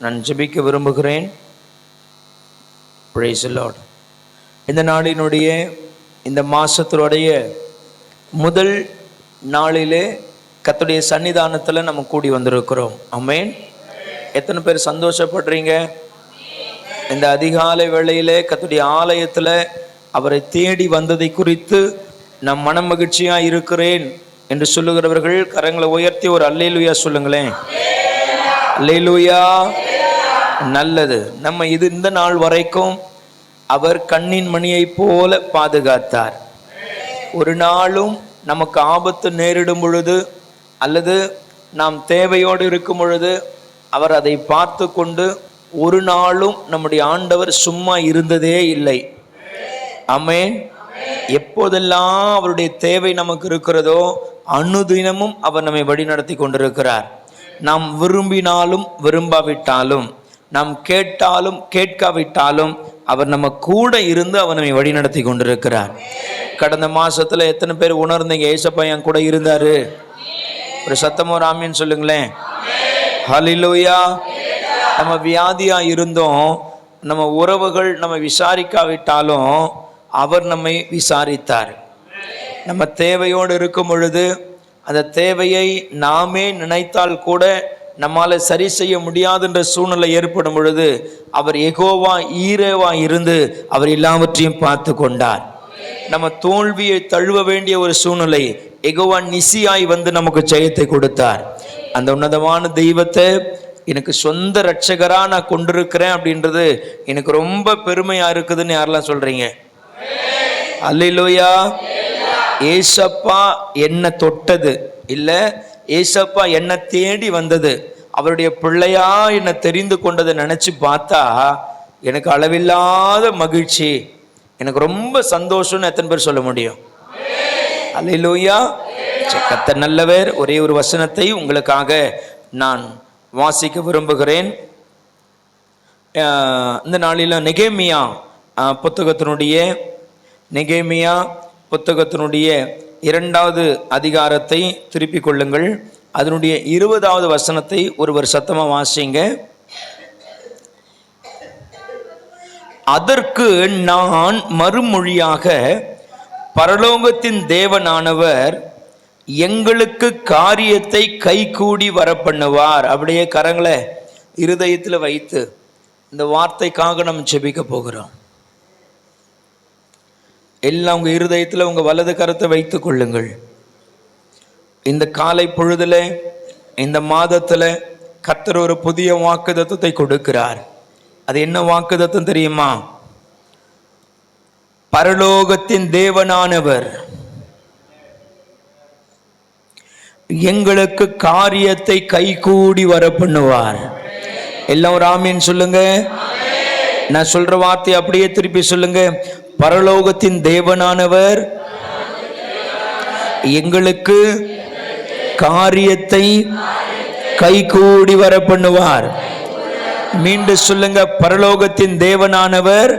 நான் ஜெபிக்க விரும்புகிறேன். Praise இந்த நாளினுடைய இந்த மாதத்தினுடைய முதல் நாளிலே கத்துடைய சன்னிதானத்தில் நம்ம கூடி வந்திருக்கிறோம். அமேன் எத்தனை பேர் சந்தோஷப்படுறீங்க? இந்த அதிகாலை வேளையிலே கத்துடைய ஆலயத்தில் அவரை தேடி வந்ததை குறித்து நான் மனம் மகிழ்ச்சியாக இருக்கிறேன் என்று சொல்லுகிறவர்கள் கரங்களை உயர்த்தி ஒரு அல்லேலுயா சொல்லுங்களேன். அல்லேலுயா. நல்லது. நம்ம இது இந்த நாள் வரைக்கும் அவர் கண்ணின் மணியைப் போல பாதுகாத்தார். ஒரு நாளும் நமக்கு ஆபத்து நேரிடும் பொழுது அல்லது நாம் தேவையோடு இருக்கும் பொழுது அவர் அதை பார்த்து கொண்டு ஒரு நாளும் நம்முடைய ஆண்டவர் சும்மா இருந்ததே இல்லை. அமேன் எப்போதெல்லாம் அவருடைய தேவை நமக்கு இருக்கிறதோ அனுதினமும் அவர் நம்மை வழிநடத்தி கொண்டிருக்கிறார். நாம் விரும்பினாலும் விரும்பாவிட்டாலும். நாம் கேட்டாலும் கேட்காவிட்டாலும் அவர் நம்ம கூட இருந்து அவர் நம்மை வழிநடத்தி கொண்டிருக்கிறார் கடந்த மாசத்துல எத்தனை பேர் உணர்ந்தீங்க? ஏசப்பா என் கூட இருந்தாரு. ஒரு சத்தமோ ராமின்னு சொல்லுங்களேன். ஹலிலோயா நம்ம வியாதியா இருந்தோம். நம்ம உறவுகள் நம்ம விசாரிக்காவிட்டாலும் அவர் நம்மை விசாரித்தார். நம்ம தேவையோடு இருக்கும் பொழுது அந்த தேவையை நாமே நினைத்தால் கூட நம்மால் சரி செய்ய முடியாதுன்ற சூழ்நிலை ஏற்படும் பொழுது அவர் எகோவா ஈரேவா இருந்து அவர் எல்லாவற்றையும் பார்த்து கொண்டார். நம்ம தோல்வியை தழுவ வேண்டிய ஒரு சூழ்நிலை எகோவா நிசியாய் வந்து நமக்கு ஜெயத்தை கொடுத்தார். அந்த உன்னதமான தெய்வத்தை எனக்கு சொந்த ரட்சகரா நான் கொண்டிருக்கிறேன் அப்படின்றது எனக்கு ரொம்ப பெருமையா இருக்குதுன்னு யாரெல்லாம் சொல்றீங்க? அல்லையிலோயா ஏசப்பா என்ன தொட்டது. இல்லை ஏசப்பா என்ன தேடி வந்தது. அவருடைய பிள்ளையா என்னை தெரிந்து கொண்டதை நினச்சி பார்த்தா எனக்கு அளவில்லாத மகிழ்ச்சி. எனக்கு ரொம்ப சந்தோஷம்னு எத்தனை பேர் சொல்ல முடியும்? அல்லையிலோயா கத்த நல்லவர். ஒரே ஒரு வசனத்தை உங்களுக்காக நான் வாசிக்க விரும்புகிறேன். இந்த நாளில் நெகேமியா புத்தகத்தினுடைய நெகேமியா புத்தகத்தினுடைய இரண்டாவது அதிகாரத்தை திருப்பிக் கொள்ளுங்கள். அதனுடைய இருபதாவது வசனத்தை ஒருவர் சத்தமாக வாசிங்க. அதற்கு நான் மறுமொழியாக பரலோகத்தின் தேவனானவர் எங்களுக்கு காரியத்தை கைகூடி வர பண்ணுவார் அப்படியே கரங்களை இருதயத்தில் வைத்து இந்த வார்த்தைக்காக நம்ம செபிக்க போகிறோம். எல்லாம் உங்க இருதயத்தில் உங்க வலது கரத்தை வைத்து கொள்ளுங்கள். இந்த காலை பொழுதுல இந்த மாதத்துல கத்தர் ஒரு புதிய வாக்குதத்தத்தை கொடுக்கிறார். அது என்ன வாக்குதத்தம் தெரியுமா? பரலோகத்தின் தேவனானவர். எங்களுக்கு காரியத்தை கைகூடி வர பண்ணுவார் எல்லாம் ஒரு சொல்லுங்க. நான் சொல்ற வார்த்தை அப்படியே திருப்பி சொல்லுங்க. பரலோகத்தின் தேவனானவர். எங்களுக்கு காரியத்தை கைகூடி வர பண்ணுவார் மீண்டும் சொல்லுங்க பரலோகத்தின் தேவனானவர்.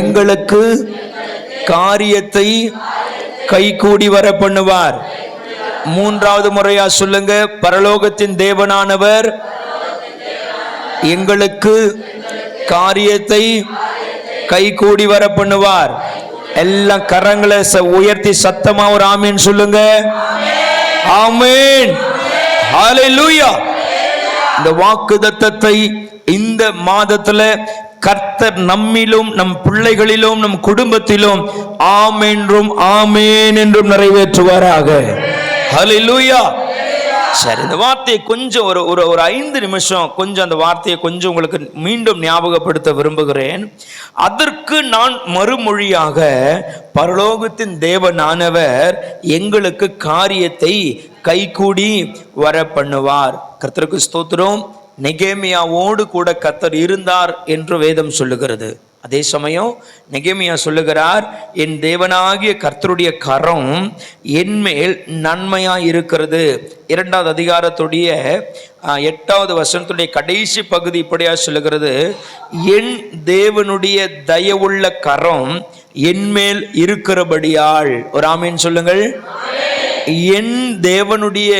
எங்களுக்கு காரியத்தை கைகூடி வர பண்ணுவார் மூன்றாவது முறையா சொல்லுங்க பரலோகத்தின் தேவனானவர். எங்களுக்கு காரியத்தை கைகூடி வர பண்ணுவார். எல்லாம் கரங்களை ச- உயர்த்தி சத்தமா ஒரு ஆமீன் சொல்லுங்க. ஆமீன். ஹalleluya. இந்த வாக்குதத்தத்தை இந்த மாதத்துல கர்த்தர் நம்மிலும் நம் பிள்ளைகளிலும் நம் குடும்பத்திலும் ஆம் என்றும் ஆமேன் என்றும் நிறைவேற்றுவாராக. ஹalleluya. சரி இந்த வார்த்தையை கொஞ்சம் ஒரு ஒரு ஒரு ஐந்து நிமிஷம் கொஞ்சம் அந்த வார்த்தையை கொஞ்சம் உங்களுக்கு மீண்டும் ஞாபகப்படுத்த விரும்புகிறேன். அதற்கு நான் மறுமொழியாக பரலோகத்தின் தேவனானவர் எங்களுக்கு காரியத்தை கைகூடி வர பண்ணுவார் கர்த்தருக்கு ஸ்தோத்திரம். நெகேமியாவோடு கூட கர்த்தர் இருந்தார் என்று வேதம் சொல்லுகிறது. அதே சமயம் நெகிமியா சொல்லுகிறார் என் தேவனாகிய கர்த்தருடைய கரம் என்மேல் நன்மையா இருக்கிறது. இரண்டாவது அதிகாரத்துடைய எட்டாவது வசனத்துடைய கடைசி பகுதி இப்படியா சொல்லுகிறது என் தேவனுடைய தயவுள்ள கரம் என்மேல் இருக்கிறபடியால். ஒரு ஆமீன் சொல்லுங்கள். என் தேவனுடைய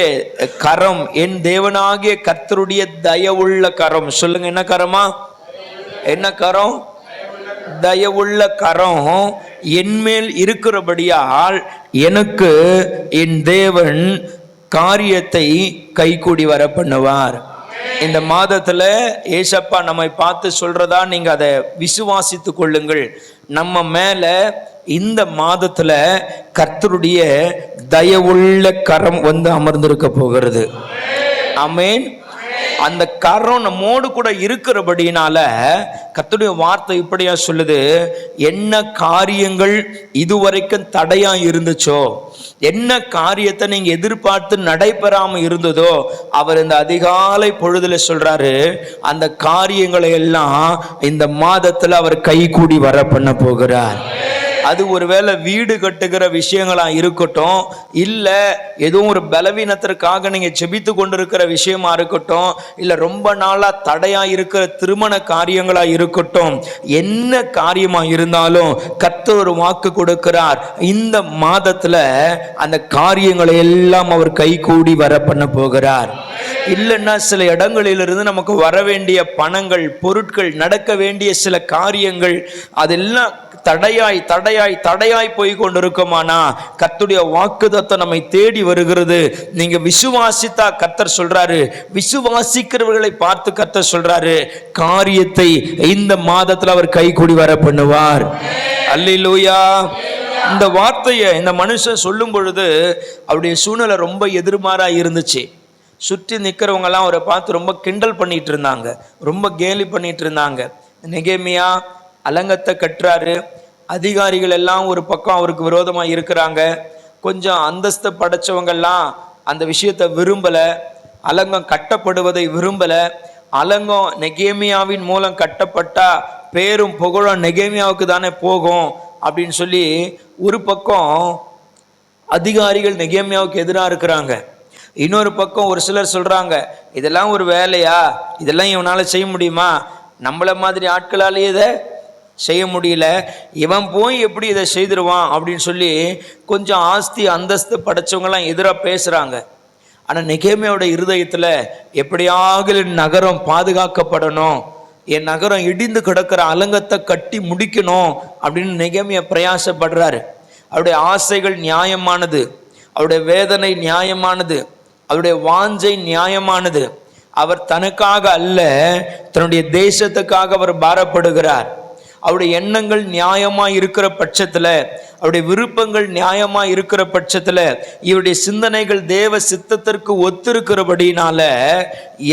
கரம் என் தேவனாகிய கர்த்தருடைய தயவுள்ள கரம். சொல்லுங்க என்ன கரமா? என்ன கரம்? தயவுள்ள கரம் என்மேல் இருக்கிறபடியால் எனக்கு என் தேவன் காரியத்தை கைகூடி வர பண்ணுவார் இந்த மாதத்துல ஏசப்பா நம்மை பார்த்து சொல்றதா நீங்க அதை விசுவாசித்து கொள்ளுங்கள். நம்ம மேல இந்த மாதத்துல கர்த்தருடைய தயவுள்ள கரம் வந்து அமர்ந்திருக்க போகிறது. அமேன் அந்த கரம் நம்மோடு கூட இருக்கிறபடினால கத்துடைய வார்த்தை இப்படியா சொல்லுது என்ன காரியங்கள் இதுவரைக்கும் தடையா இருந்துச்சோ? என்ன காரியத்தை நீங்க எதிர்பார்த்து நடைபெறாம இருந்ததோ? அவர் இந்த அதிகாலை பொழுதுல சொல்றாரு அந்த காரியங்களை எல்லாம் இந்த மாதத்துல அவர் கைகூடி வர பண்ண போகிறார். அது ஒருவேளை வீடு கட்டுகிற விஷயங்களா இருக்கட்டும் இல்ல எதுவும் ஒரு பலவீனத்திற்காக நீங்க செபித்து கொண்டிருக்கிற விஷயமா இருக்கட்டும் இல்ல ரொம்ப நாளா தடையா இருக்கிற திருமண காரியங்களா இருக்கட்டும் என்ன காரியமா இருந்தாலும் கர்த்தர் ஒரு வாக்கு கொடுக்கிறார். இந்த மாதத்துல அந்த காரியங்களை எல்லாம் அவர் கைகூடி வர பண்ண போகிறார். இல்லைன்னா சில இடங்களிலிருந்து நமக்கு வர வேண்டிய பணங்கள் பொருட்கள் நடக்க வேண்டிய சில காரியங்கள் அதெல்லாம் தடையாய் தடையாய் தடையாய் போய் கொண்டிருக்குமானா? கத்துடைய வாக்குதத்தை நம்மை தேடி வருகிறது. நீங்க விசுவாசித்தா கத்தர் சொல்றாரு. விசுவாசிக்கிறவர்களை பார்த்து கத்தர் சொல்றாரு. காரியத்தை இந்த மாதத்துல அவர் கைகூடி வர பண்ணுவார். அல்லேலூயா. இந்த வார்த்தையை இந்த மனுஷன் சொல்லும் பொழுது அவருடைய சூழ்நிலை ரொம்ப எதிர்மாறா இருந்துச்சு. சுற்றி நிற்கிறவங்கெல்லாம் அவரை பார்த்து ரொம்ப கிண்டல் பண்ணிட்டு இருந்தாங்க. ரொம்ப கேலி பண்ணிட்டு இருந்தாங்க. நெகேமியா அலங்கத்தை கட்டுறாரு அதிகாரிகள் எல்லாம் ஒரு பக்கம் அவருக்கு விரோதமாக இருக்கிறாங்க. கொஞ்சம் அந்தஸ்து படைச்சவங்கெல்லாம் அந்த விஷயத்தை விரும்பலை. அலங்கம் கட்டப்படுவதை விரும்பலை. அலங்கம் நெகேமியாவின் மூலம் கட்டப்பட்டா பேரும் புகழும் நெகேமியாவுக்கு தானே போகும் அப்படின்னு சொல்லி ஒரு பக்கம் அதிகாரிகள் நெகேமியாவுக்கு எதிராக இருக்கிறாங்க. இன்னொரு பக்கம் ஒரு சிலர் சொல்கிறாங்க இதெல்லாம் ஒரு வேலையா? இதெல்லாம் இவனால் செய்ய முடியுமா? நம்மளை மாதிரி ஆட்களாலேயே இதை செய்ய முடியல. இவன் போய் எப்படி இதை செய்திருவான் அப்படின்னு சொல்லி கொஞ்சம் ஆஸ்தி அந்தஸ்து படைச்சவங்கலாம் எதிராக பேசுகிறாங்க ஆனால் நெகேமியாவோட இருதயத்தில் எப்படியாக நகரம் பாதுகாக்கப்படணும். என் நகரம் இடிந்து கிடக்கிற அலங்கத்தை கட்டி முடிக்கணும் அப்படின்னு நெகேமியா பிரயாசப்படுறாரு. அவருடைய ஆசைகள் நியாயமானது. அவருடைய வேதனை நியாயமானது. அவருடைய வாஞ்சை நியாயமானது. அவர் தனக்காக அல்ல தன்னுடைய தேசத்துக்காக அவர் பாரப்படுகிறார். அவருடைய எண்ணங்கள் நியாயமாக இருக்கிற பட்சத்தில் அவருடைய விருப்பங்கள் நியாயமாக இருக்கிற பட்சத்தில் இவருடைய சிந்தனைகள் தேவ சித்தத்திற்கு ஒத்திருக்கிறபடினால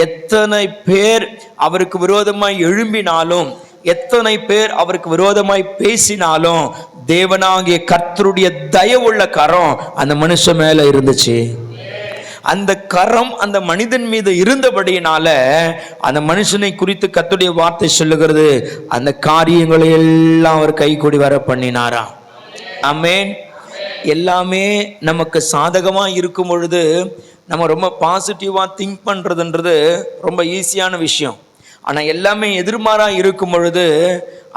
எத்தனை பேர் அவருக்கு விரோதமாக எழும்பினாலும் எத்தனை பேர் அவருக்கு விரோதமாய் பேசினாலும் தேவனாகிய கர்த்தருடைய தயவுள்ள கரம் அந்த மனுஷன் மேல இருந்துச்சு. அந்த கரம் அந்த மனிதன் மீது இருந்தபடியினால அந்த மனுஷனை குறித்து கத்துடைய வார்த்தை சொல்லுகிறது. அந்த காரியங்களை எல்லாம் அவர் கைகூடி வர பண்ணினாரா? ஆமேன். எல்லாமே நமக்கு சாதகமா இருக்கும் பொழுது நம்ம ரொம்ப பாசிட்டிவா திங்க் பண்றதுன்றது ரொம்ப ஈஸியான விஷயம். ஆனா எல்லாமே எதிர்மாறா இருக்கும் பொழுது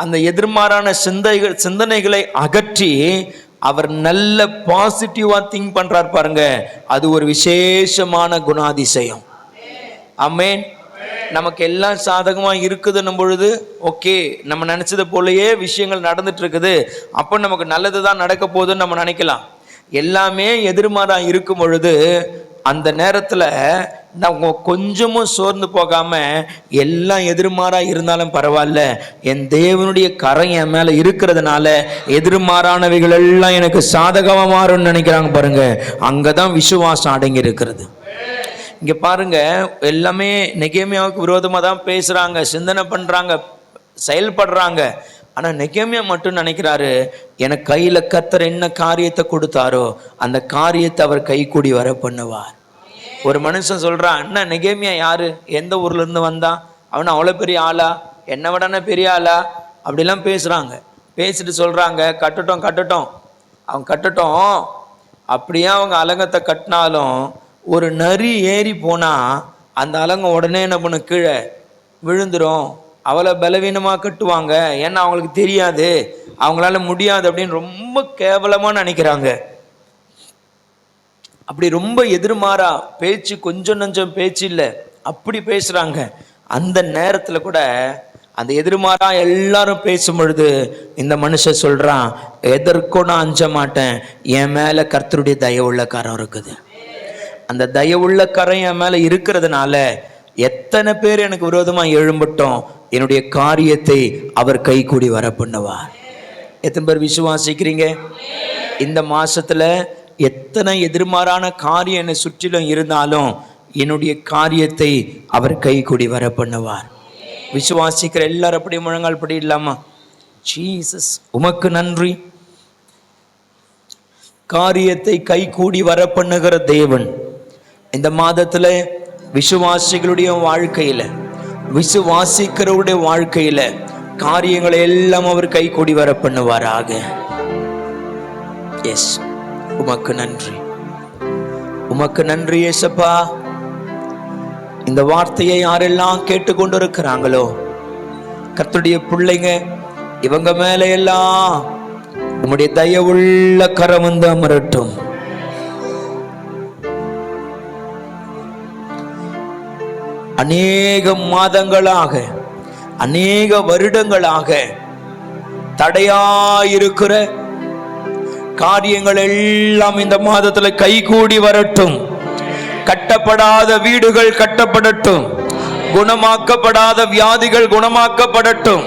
அந்த எதிர்மாறான சிந்தைகள் சிந்தனைகளை அகற்றி அவர் நல்ல பாசிட்டிவா திங்க் பண்றார் பாருங்க. அது ஒரு விசேஷமான குணாதிசயம். ஆமென் நமக்கு எல்லாம் சாதகமா இருக்குதுன்னும் பொழுது ஓகே நம்ம நினைச்சது போலயே விஷயங்கள் நடந்துட்டு இருக்குது. அப்போ நமக்கு நல்லது தான் நடக்க போகுதுன்னு நம்ம நினைக்கலாம். எல்லாமே எதிர்மாறா இருக்கும் பொழுது அந்த நேரத்தில் நம்ம கொஞ்சமும் சோர்ந்து போகாம எல்லாம் எதிர்மாறாக இருந்தாலும் பரவாயில்ல. என் தேவனுடைய கரை என் மேலே இருக்கிறதுனால எதிர்மாறானவைகள் எல்லாம் எனக்கு சாதகமாக மாறும்னு நினைக்கிறாங்க பாருங்க. அங்கதான் விசுவாசம் அடங்கி இருக்கிறது இங்கே பாருங்க எல்லாமே நெகேமியாவுக்கு விரோதமாக தான் பேசுகிறாங்க சிந்தனை பண்ணுறாங்க செயல்படுறாங்க. ஆனா நெகேமியா மட்டும் நினைக்கிறாரு எனக்கு கையில கத்தர் என்ன காரியத்தை கொடுத்தாரோ அந்த காரியத்தை அவர் கைக்கூடி வர பண்ணுவார். ஒரு மனுஷன் சொல்றான் அண்ணா நெகேமியா யாரு? எந்த ஊர்ல இருந்து வந்தான் அவன் அவ்வளோ பெரிய ஆளா? என்ன விடனே பெரிய ஆளா? அப்படிலாம் பேசுறாங்க. பேசிட்டு சொல்றாங்க கட்டட்டும் கட்டட்டும். அவன் கட்டட்டும். அப்படியே அவங்க அலங்கத்தை கட்டினாலும் ஒரு நரி ஏறி போனா அந்த அலங்கம் உடனே என்ன பண்ணும்? கீழே விழுந்துரும். அவளை பலவீனமாக கட்டுவாங்க. ஏன்னா அவங்களுக்கு தெரியாது. அவங்களால முடியாது அப்படின்னு ரொம்ப கேவலமாக நினைக்கிறாங்க. அப்படி ரொம்ப எதிர்மாறா பேச்சு கொஞ்சம் நஞ்சம் பேச்சு இல்லை. அப்படி பேசுகிறாங்க அந்த நேரத்தில் கூட அந்த எதிர்மாறா எல்லாரும் பேசும் பொழுது இந்த மனுஷன் சொல்கிறான் எதற்கும் நான் அஞ்ச மாட்டேன். என் மேலே கர்த்தருடைய தயவுள்ள கரம் இருக்குது. அந்த தயவுள்ள கரம் என் மேலே இருக்கிறதுனால எத்தனை பேர் எனக்கு விரோதமாக எழும்பட்டோம். என்னுடைய காரியத்தை அவர் கை கூடி வர பண்ணுவார் எத்தனை பேர் விசுவாசிக்கிறீங்க? இந்த மாசத்துல எத்தனை எதிர்மாறான காரியம் என்னை சுற்றிலும் இருந்தாலும் என்னுடைய காரியத்தை அவர் கை கூடி வர பண்ணுவார் விசுவாசிக்கிற எல்லாரும் அப்படி முழங்கால் படி இல்லாமா ஜீசஸ் உமக்கு நன்றி. காரியத்தை கை கூடி வர பண்ணுகிற தேவன். இந்த மாதத்துல விசுவாசிகளுடைய வாழ்க்கையில் விசுவாசிக்கிறவருடைய வாழ்க்கையில காரியங்களை எல்லாம் அவர் கை கூடி வர பண்ணுவாராக. எஸ் உமக்கு நன்றி. உமக்கு நன்றி ஏசப்பா இந்த வார்த்தையை யாரெல்லாம் கேட்டுக்கொண்டிருக்கிறாங்களோ கத்துடைய பிள்ளைங்க இவங்க மேல எல்லாம் உம்முடைய தயவுள்ள கரம் வந்து அமரட்டும். அநேக மாதங்களாக அநேக வருடங்களாக தடையாயிருக்கிற காரியங்கள் எல்லாம் இந்த மாதத்துல கைகூடி வரட்டும். கட்டப்படாத வீடுகள் கட்டப்படட்டும். குணமாக்கப்படாத வியாதிகள் குணமாக்கப்படட்டும்.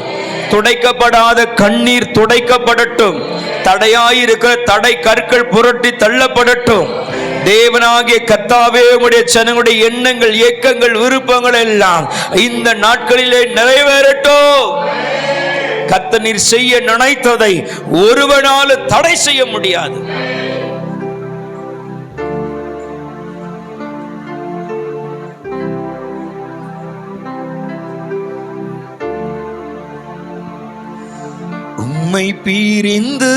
துடைக்கப்படாத கண்ணீர் துடைக்கப்படட்டும். தடையாயிருக்கிற தடை கற்கள் புரட்டி தள்ளப்படட்டும். தேவனாகிய கத்தாவே உடைய ஜனங்களுடைய எண்ணங்கள் இயக்கங்கள் விருப்பங்கள் எல்லாம் இந்த நாட்களிலே நிறைவேறட்டும். கத்த நீர் செய்ய நினைத்ததை ஒருவனால தடை செய்ய முடியாது. உம்மை பீரிந்து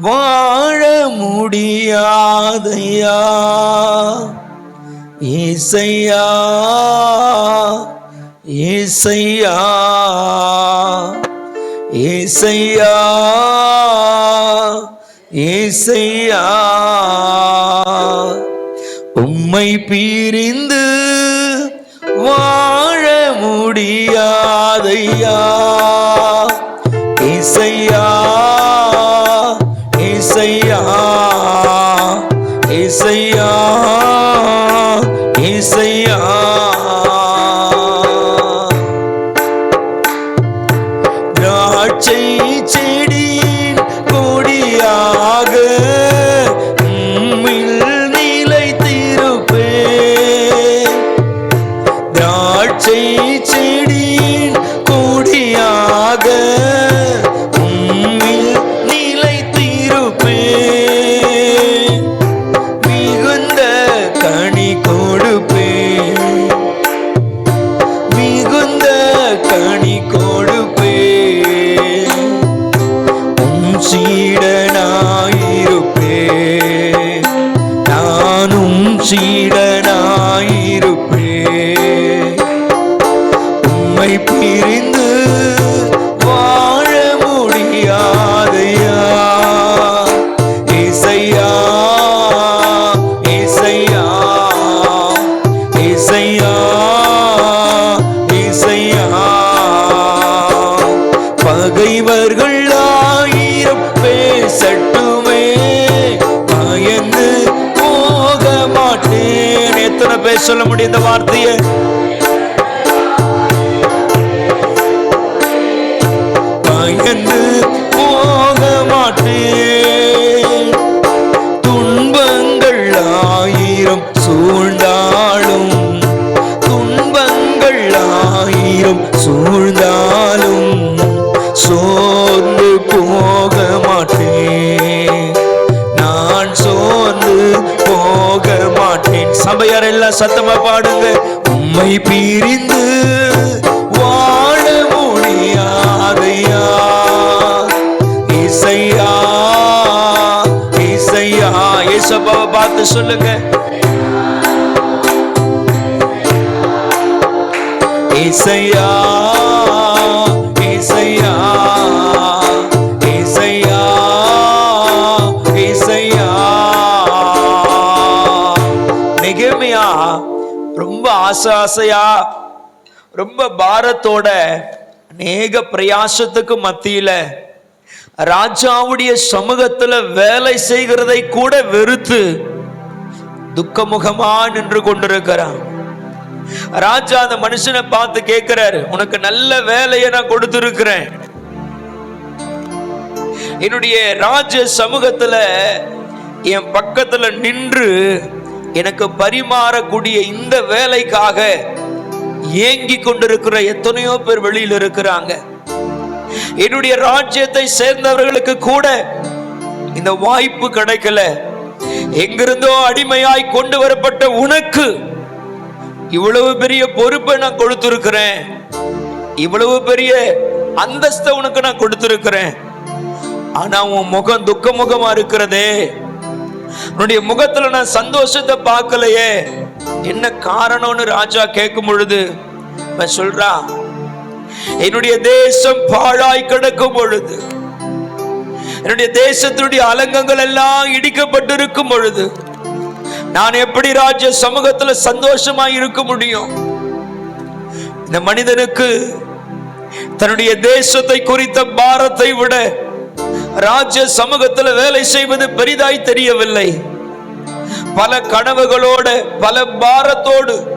வாழ முடியாதையா. இசையா இசையா இசையா இசையா உம்மை பிரிந்து வாழ முடியாதையா. திராட்சை செடியின் கொடியாக சொல்ல முடியும் இந்த வார்த்தையை? பயந்து போக மாட்டேன். சபையார் எல்லாம் சத்தமா பாடுங்க. உம்மை பிரிந்து வாழ முடியாதையா? இசையா இசையா. இசப்பாவை பார்த்து சொல்லுங்க. இசையா ஆசை ஆசையா? ரொம்ப பாரத்தோட அநேக பிரயாசத்துக்கு மத்தியில ராஜாவுடைய சமூகத்துல வேலை செய்கிறதை கூட வெறுத்து துக்கமுகமா நின்று கொண்டிருக்கிறான். ராஜா அந்த மனுஷனை பார்த்து கேட்கிறாரு உனக்கு நல்ல வேலையை நான் கொடுத்திருக்கிறேன். என்னுடைய ராஜ சமூகத்துல என் பக்கத்துல நின்று எனக்கு பரிமாறக்கூடிய இந்த வேலைக்காக ஏங்கி கொண்டிருக்கிற எத்தனையோ பேர் வெளியில் இருக்கிறாங்க. என்னுடைய ராஜ்யத்தை சேர்ந்தவர்களுக்கு கூட இந்த வாய்ப்பு கிடைக்கல. எங்கிருந்தோ அடிமையாய் கொண்டு வரப்பட்ட உனக்கு இவ்வளவு பெரிய பொறுப்பை நான் கொடுத்திருக்கிறேன். இவ்வளவு பெரிய அந்தஸ்தை உனக்கு நான் கொடுத்திருக்கிறேன். ஆனா உன் முகம் துக்க முகமா இருக்கிறதே. உன்னுடைய முகத்துல நான் சந்தோஷத்தை பார்க்கலையே. என்ன காரணம்னு ராஜா கேட்கும் பொழுது சொல்றா என்னுடைய தேசம் பாழாய் கிடக்கும் பொழுது என்னுடைய தேசத்தினுடைய அலங்கங்கள் எல்லாம் இடிக்கப்பட்டிருக்கும் பொழுது நான் எப்படி ராஜ சமூகத்துல சந்தோஷமா இருக்க முடியும்? இந்த மனிதனுக்கு தன்னுடைய தேசத்தை குறித்த பாரத்தை விட ராஜ்ய சமூகத்தில் வேலை செய்வது பெரிதாய் தெரியவில்லை. பல கனவுகளோட பல பாரத்தோடு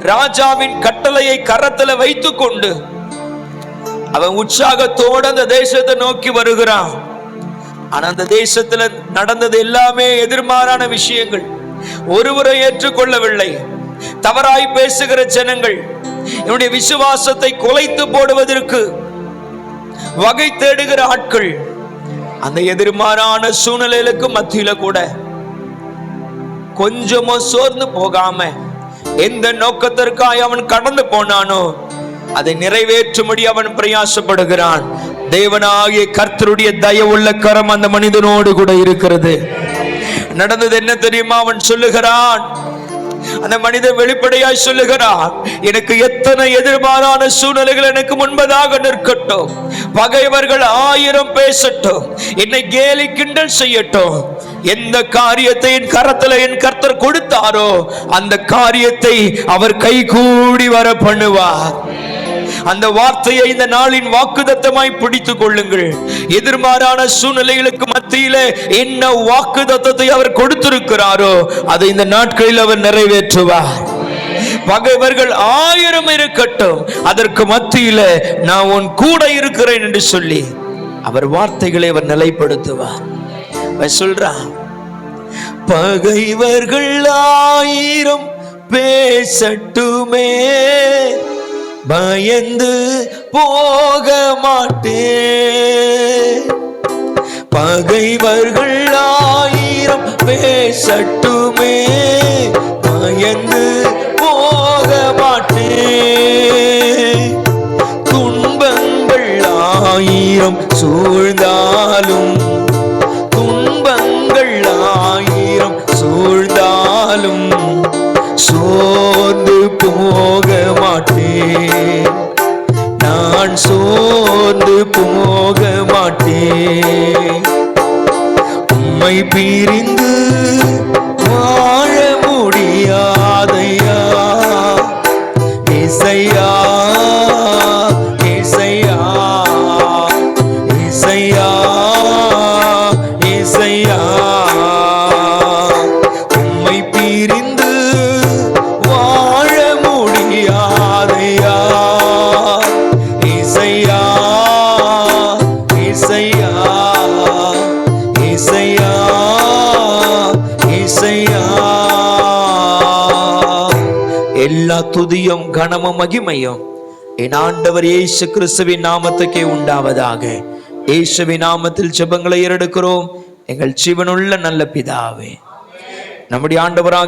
ராஜாவின் கட்டளையை கரத்தில் வைத்துக் கொண்டு அவன் உற்சாகத்தோடு அந்த தேசத்தை நோக்கி வருகிறான். ஆனா அந்த தேசத்துல நடந்தது எல்லாமே எதிர்மாறான விஷயங்கள். ஒருவரை ஏற்றுக்கொள்ளவில்லை. தவறாய் பேசுகிற ஜனங்கள் என்னுடைய விசுவாசத்தை குலைத்து போடுவதற்கு வகை தேடுகிற ஆட்கள் அந்த எதிர்மாறான சூழ்நிலைகளுக்கு மத்தியில கூட கொஞ்சமோ சோர்ந்து போகாம எந்த நோக்கத்திற்காய் அவன் கடந்து போனானோ அதை நிறைவேற்றும்படி அவன் பிரயாசப்படுகிறான். தேவனாகிய கர்த்தருடைய தயவுள்ள கரம் அந்த மனிதனோடு கூட இருக்கிறது. நடந்தது என்ன தெரியுமா? அவன் சொல்லுகிறான் அந்த மனிதன் வெளிப்படையாய் சொல்லுகிறான் எனக்கு எத்தனை எதிர்மாறான சூழ்நிலைகள் எனக்கு முன்பதாக நிற்கட்டும். பகைவர்கள் ஆயிரம் பேசட்டும். என்னை கேலி கிண்டல் செய்யட்டும். எந்த காரியத்தை என் கரத்துல என் கர்த்தர் கொடுத்தாரோ அந்த காரியத்தை அவர் கைகூடி வர பண்ணுவார். அந்த வார்த்தையை இந்த நாளின் வாக்குதத்தமாய் பிடித்துக் கொள்ளுங்கள். எதிர்மாறான சூழ்நிலைகளுக்கு மத்தியில என்ன வாக்குதத்தத்தை அவர் கொடுத்திருக்கிறாரோ அதை இந்த நாட்களில் அவர் நிறைவேற்றுவார். பகைவர்கள் ஆயிரம் இருக்கட்டும் அதற்கு மத்தியில நான் உன் கூட இருக்கிறேன் என்று சொல்லி அவர் வார்த்தைகளை அவர் நிலைப்படுத்துவார். அவர் சொல்றான் பகைவர்கள் ஆயிரம் பேசட்டுமே பயந்து போக மாட்டேன் பகைவர்கள் ஆயிரம் பேசட்டுமே பயந்து போக மாட்டேன் துன்பங்கள் ஆயிரம் சூழ்ந்தாலும் போக மாட்டேன் உம்மை பிரிந்து வாழ முடியாதையா? இசையா இசையா இசையா துதியும் கனமும் மகிமையும் என் ஆண்டவர் இயேசு கிறிஸ்துவின் நாமத்துக்கே உண்டாவதாக. இயேசுவின் நாமத்தில் செபங்களை ஏறெடுக்கிறோம். எங்கள் ஜீவனுள்ள நல்ல பிதாவே. நம்முடைய ஆண்டவராக